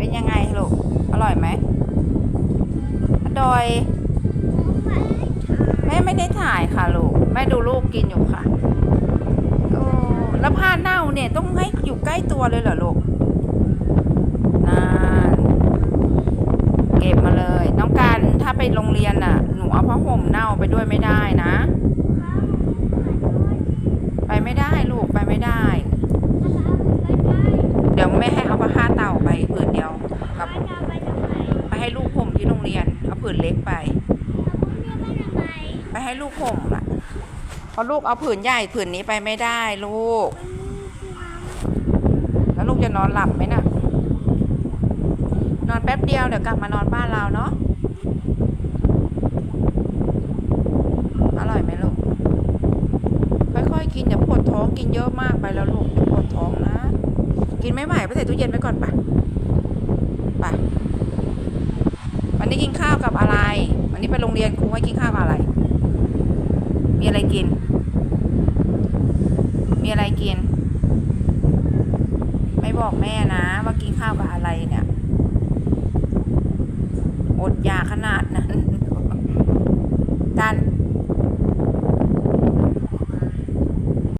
เป็นยังไงลูก อร่อยไหมอดอย แม่ไม่ได้ถ่ายค่ะลูก แม่ดูลูกกินอยู่ค่ะโอ้แล้วผ้าเน่าเนี่ยต้องให้อยู่ใกล้ตัวเลยเหรอลูกนานเก็บมาเลย น้องการถ้าไปโรงเรียนน่ะ หนูเอาผ้าห่มเน่าไปด้วยไม่ได้นะ ไปไม่ได้ลูกไปไม่ได้เดี๋ยวแม่ให้เอาผ้าเต่าไปผืนเดียวกับไปให้ลูกห่มที่โรงเรียนเอาผืนเล็กไป ไปให้ลูกห่มล่ะเพราะลูกเอาผืนใหญ่ผืนนี้ไปไม่ได้ลูก แล้วลูกจะนอนหลับไหมน่ะ นอนแป๊บเดียวเดี๋ยวกลับมานอนบ้านเราเนาะอร่อยไหมลูก ค่อยๆกินอย่าปวดท้องกินเยอะมากไปแล้วลูกอย่าปวดท้องนะ กินไม่ไหวไปใส่ตู้เย็นไว้ก่อนปะปะวันนี้กินข้าวกับอะไร วันนี้ไปโรงเรียนครูให้กินข้าวกับอะไร มีอะไรกิน มีอะไรกิน ไม่บอกแม่นะว่ากินข้าวกับอะไรเนี่ย อดอยากขนาดนั้นตัน